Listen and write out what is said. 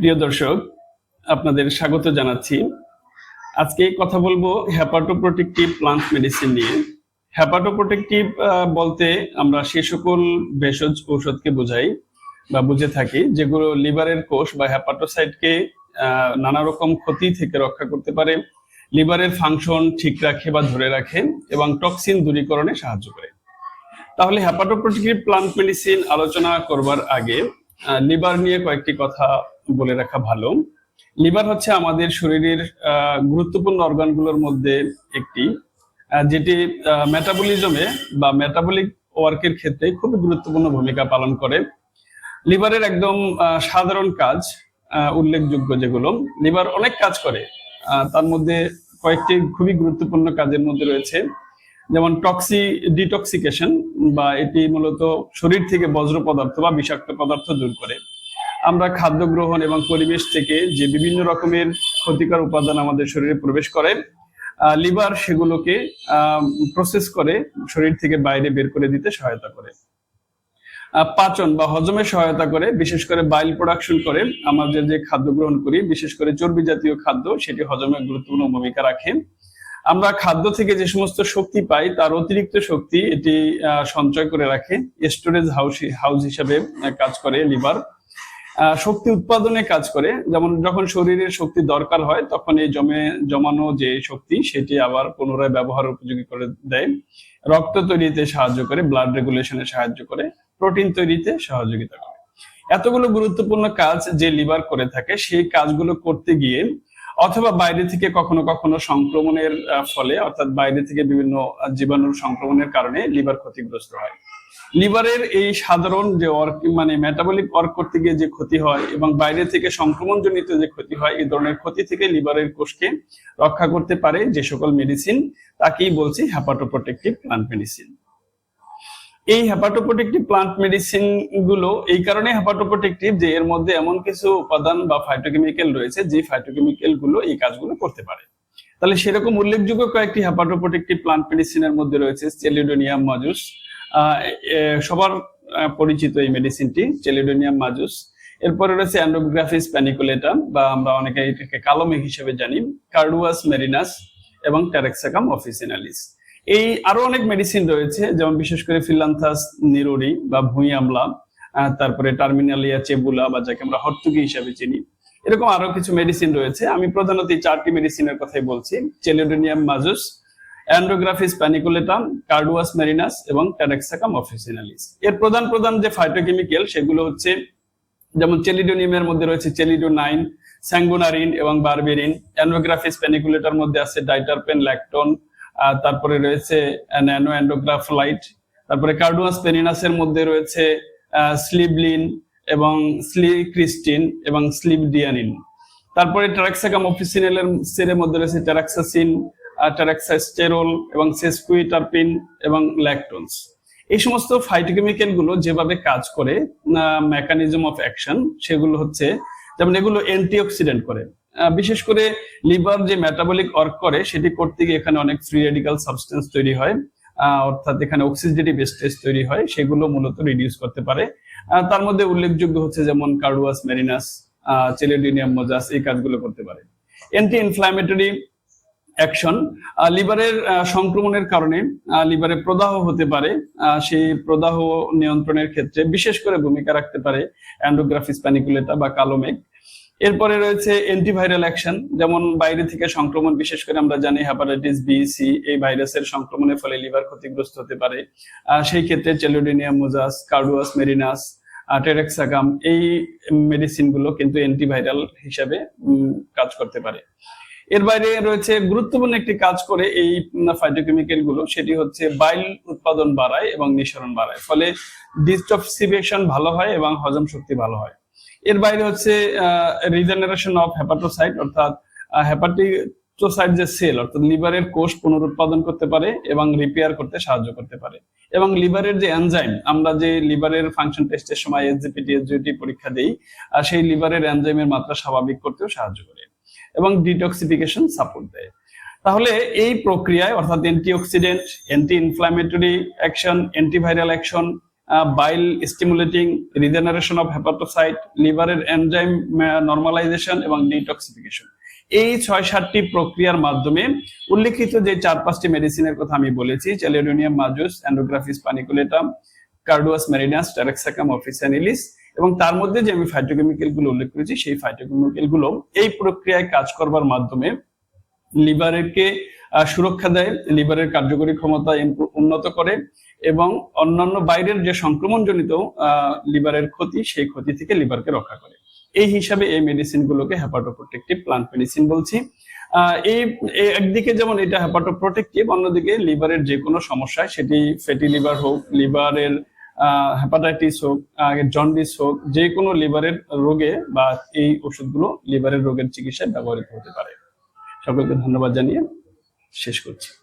প্রিয় দর্শক, আপনাদের স্বাগত জানাচ্ছি। আজকে কথা বলব হ্যাপাটোপ্রোটেক্টিভ প্লান্ট মেডিসিন নিয়ে। হ্যাপাটোপ্রোটেক্টিভ বলতে আমরা সে সকল ভেষজ ঔষধকে বোঝাই বা বুঝে থাকি, যেগুলো লিভারের কোষ বা হ্যাপাটোসাইটকে নানা রকম ক্ষতি থেকে রক্ষা করতে পারে, লিভারের ফাংশন ঠিক রাখে বা ধরে রাখে এবং টক্সিন দূরীকরণে সাহায্য করে। তাহলে হ্যাপাটোপ্রোটেক্টিভ প্লান্ট মেডিসিন আলোচনা করবার আগে লিভার নিয়ে কয়েকটি কথা বলে রাখা ভালো। লিভার হচ্ছে আমাদের শরীরের গুরুত্বপূর্ণ অর্গানগুলোর মধ্যে একটি যেটি মেটাবলিজমে বা মেটাবলিক ওয়ার্কের ক্ষেত্রে খুবই গুরুত্বপূর্ণ ভূমিকা পালন করে। লিভারের একদম সাধারণ কাজ উল্লেখযোগ্য যেগুলো। লিভার অনেক কাজ করে তার মধ্যে কয়েকটি খুবই গুরুত্বপূর্ণ কাজের মধ্যে রয়েছে। যেমন টক্সি ডিটক্সিকেশন বা এটি মূলত শরীর থেকে বজ্র পদার্থ বা বিষাক্ত পদার্থ দূর করে। আমরা খাদ্য গ্রহণ এবং পরিবেশ থেকে যে বিভিন্ন রকমের ক্ষতিকর উপাদান আমাদের শরীরে প্রবেশ করে লিভার সেগুলোকে প্রসেস করে শরীর থেকে বাইরে বের করে দিতে সহায়তা করে। পাচন বা হজমে সহায়তা করে, বিশেষ করে বাইল প্রোডাকশন করে। আমাদের যে খাদ্য গ্রহণ করি, বিশেষ করে চর্বি জাতীয় খাদ্য, সেটি হজমে গুরুত্বপূর্ণ ভূমিকা রাখে। আমরা খাদ্য থেকে যে সমস্ত শক্তি পাই, তার অতিরিক্ত শক্তি এটি সঞ্চয় করে রাখে। স্টোরেজ হাউস হাউস হিসাবে কাজ করে লিভার শক্তি উৎপাদনে কাজ করে। যেমন যখন শরীরের শক্তি দরকার হয়, তখন এই জমে, জমানো যে শক্তি, সেটি আবার পুনরায় ব্যবহার উপযোগী করে দেয়। রক্ত তৈরিতে সাহায্য করে ব্লাড রেগুলেশনে সাহায্য করে প্রোটিন তৈরিতে সহযোগিতা করে। এতগুলো গুরুত্বপূর্ণ কাজ যে লিভার করে থাকে, সেই কাজগুলো করতে গিয়ে অথবা বাইরে থেকে কখনো কখনো সংক্রমণের ফলে, অর্থাৎ বাইরে থেকে বিভিন্ন জীবাণুর সংক্রমণের কারণে লিভার ক্ষতিগ্রস্ত হয়। লিভারের এই সাধারণ যে মানে মেটাবলিক ওয়ার্ক করতে গিয়ে যে ক্ষতি হয় এবং বাইরে থেকে সংক্রমণজনিত যে ক্ষতি হয়, এই ধরনের ক্ষতি থেকে লিভারের কোষকে রক্ষা করতে পারে যে সকল মেডিসিন তাকেই বলছি হ্যাপাটোপ্রোটেক্টিভ প্লান্ট মেডিসিন এই হ্যাপাটোপ্রোটেক্টিভ প্লান্ট মেডিসিনগুলো, এই কারণে হ্যাপাটোপ্রোটেক্টিভ যে এর মধ্যে এমন কিছু উপাদান বা ফাইটোকেমিক্যাল রয়েছে, যে ফাইটোকেমিক্যালগুলো এই কাজগুলো করতে পারে। তাহলে সেরকম উল্লেখযোগ্য কয়েকটি হ্যাপাটোপ্রোটেক্টিভ প্লান্ট মেডিসিনের মধ্যে রয়েছে চেলিডোনিয়াম মাজুস সবার পরিচিত এই মেডিসিনটি চেলিডোনিয়াম মাজুস এরপরে রয়েছে অ্যান্ড্রোগ্রাফিস প্যানিকুলেটা বা আমরা অনেকে এটাকে কালো মেঘ হিসেবে জানি কার্ডুয়াস মেরিনাস এবং ট্যারেক্সাকাম অফিসিনালিস এই আরও অনেক মেডিসিন রয়েছে, যেমন বিশেষ করে ফিলান্থাস নিরোরি বা ভুঁই আমলা তারপরে টার্মিনালিয়া চেবুলা বা যাকে আমরা হর্তুকি হিসাবে চিনি। এরকম আরও কিছু মেডিসিন রয়েছে। আমি প্রধানত চারটি মেডিসিনের কথাই বলছি। Chelidonium majus andrographis paniculatum carduus marianus এবং ট্যারেক্সাকাম অফিসিনালিস এর প্রধান প্রধান যে ফাইটোকেমিক্যাল সেগুলো হচ্ছে যেমন চেলিডোনিয়ামের মধ্যে রয়েছে চেলিডোনাইন স্যাঙ্গোনারিন এবং বারবেরিন অ্যান্ড্রোগ্রাফিস প্যানিকুলেটার মধ্যে আছে ডাইটারপেন ল্যাকটন তারপরে রয়েছে ন্যানো অ্যান্ড্রোগ্রাফলাইট তারপরে কার্ডুয়াস পেনিনাসের মধ্যে রয়েছে স্লিবলিন এবং স্লি ক্রিস্টিন এবং স্লিবডিয়ানিন তারপরে ট্যারাক্সাকাম অফিসিনালের সেরের মধ্যে রয়েছে ট্যারাক্সাসিন ট্যারাক্সাস্টেরল এবং সেসকুইটারপিন এবং ল্যাকটোনস। এই সমস্ত ফাইটোকেমিক্যালগুলো যেভাবে কাজ করে মেকানিজম অফ অ্যাকশন সেগুলো হচ্ছে, যেমন এগুলো অ্যান্টিঅক্সিডেন্ট করে। বিশেষ করে লিভার যে মেটাবলিক ওয়ার্ক করে, সেটি করতে গিয়ে এখানে অনেক ফ্রি রেডিক্যাল সাবস্টেন্স তৈরি হয়। অর্থাৎ এখানে অক্সিজেটিভ স্টেজ তৈরি হয়, সেগুলো মূলত রিডিউস করতে পারে। তার মধ্যে উল্লেখযোগ্য হচ্ছে যেমন কার্ডুয়াস মেরিনাস চেলেডিনিয়াম মোজাস এই কাজগুলো করতে পারে। অ্যান্টি ইনফ্ল্যামেটরি অ্যাকশন লিভারের সংক্রমণের কারণে লিভারে প্রদাহ হতে পারে। সেই প্রদাহ নিয়ন্ত্রণের ক্ষেত্রে বিশেষ করে ভূমিকা রাখতে পারে অ্যান্ডোগ্রাফিস প্যানিকুলেটা বা কালো মেঘ এরপরে রয়েছে অ্যান্টিভাইরাল অ্যাকশন যেমন বাইরে থেকে সংক্রমণ, বিশেষ করে আমরা জানি হ্যাপাটাইটিস বি সি এই ভাইরাসের সংক্রমণের ফলে লিভার ক্ষতিগ্রস্ত হতে পারে। সেই ক্ষেত্রে চেলোডিনিয়া মোজাস কার্ডুয়াস মেরিনাস টেরেক্সাগাম এই মেডিসিনগুলো কিন্তু অ্যান্টিভাইরাল হিসাবে কাজ করতে পারে। এর বাইরে রয়েছে গুরুত্বপূর্ণ একটি কাজ করে এই ফাইটোকেমিক্যালগুলো, সেটি হচ্ছে বাইল উৎপাদন বাড়ায় এবং নিঃসরণ বাড়ায়। ফলে ডিস্টক্সিফিকেশন ভালো হয় এবং হজম শক্তি ভালো হয়। এর বাইরে হচ্ছে রিজেনারেশন অফ হেপাটোসাইট অর্থাৎ হেপাটিটোসাইট যে সেল অর্থাৎ লিভারের কোষ পুনরুৎপাদন করতে পারে এবং রিপেয়ার করতে সাহায্য করতে পারে। এবং লিভারের যে এনজাইম আমরা যে লিভারের ফাংশন টেস্টের সময় এসজিপিটি এসজিটি পরীক্ষা দেই সেই লিভারের এনজাইমের মাত্রা স্বাভাবিক করতেও সাহায্য করে এবং ডিটক্সিফিকেশন সাপোর্ট দেয়। তাহলে এই প্রক্রিয়ায়, অর্থাৎ antioxidant anti inflammatory action antiviral action bile stimulating regeneration of hepatocyte লিভারের এনজাইম নর্মালাইজেশন এবং ডিটক্সিফিকেশন এই ছয় সাতটি প্রক্রিয়ার মাধ্যমে উল্লেখিত যে চার পাঁচটি মেডিসিনের কথা আমি বলেছি চ্যালেডোনিয়াম মাজুস অ্যান্ডোগ্রাফিস পানিকুলেটাম কার্ডুয়াস মেরিনাস টেরেক্সাকাম অফিসিয়ানিলিস এবং তার মধ্যে যে আমি ফাইটোকেমিক্যালগুলো উল্লেখ করেছি সেই ফাইটোকেমিক্যালগুলো এই প্রক্রিয়ায় কাজ করবার মাধ্যমে লিভারকে আহ, সুরক্ষা দেয়, লিভারের কার্যকরী ক্ষমতা উন্নত করে এবং অন্যান্য বাইরের যে সংক্রমণজনিত লিভারের ক্ষতি, সেই ক্ষতি থেকে লিভারকে রক্ষা করে। এই হিসাবে এই মেডিসিন গুলোকে হ্যাপাটোপ্রোটেক্টিভ প্লান্ট মেডিসিন বলছি। এই একদিকে যেমন এটা হ্যাপাটোপ্রোটেক্টিভ অন্যদিকে লিভারের যে কোনো সমস্যায়, সেটি ফ্যাটি লিভার হোক, লিভারের হেপাটাইটিস হোক জন্ডিস হোক, যে কোনো লিভারের রোগে বা এই ওষুধগুলো লিভারের রোগের চিকিৎসায় ব্যবহৃত হতে পারে। সকলকে ধন্যবাদ জানিয়ে শেষ করছি।